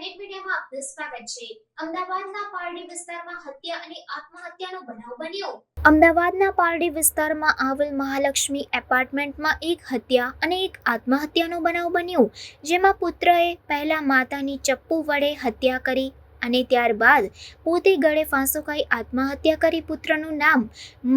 સ્વાગત છે. અમદાવાદના પારડી વિસ્તારમાં હત્યા અને આત્મહત્યાનો બનાવ બન્યો. અમદાવાદના પારડી વિસ્તારમાં આવેલ મહાલક્ષ્મી એપાર્ટમેન્ટમાં એક હત્યા અને એક આત્મહત્યાનો બનાવ બન્યો, જેમાં પુત્રએ પહેલા માતાની ચપ્પુ વડે હત્યા કરી અને ત્યારબાદ પોતે ગળે ફાંસો ખાઈ આત્મહત્યા કરી પુત્રનું નામ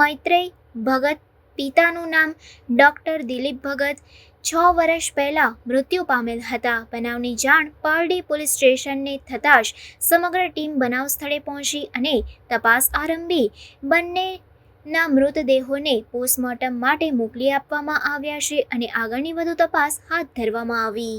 મૈત્રેય ભગત પિતાનું નામ ડૉક્ટર દિલીપ ભગત. છ વર્ષ પહેલાં મૃત્યુ પામેલ હતા. બનાવની જાણ પારડી પોલીસ સ્ટેશનને થતાં જ સમગ્ર ટીમ બનાવ સ્થળે પહોંચી અને તપાસ આરંભી. બંનેના મૃતદેહોને પોસ્ટમોર્ટમ માટે મોકલી આપવામાં આવ્યા છે અને આગળની વધુ તપાસ હાથ ધરવામાં આવી.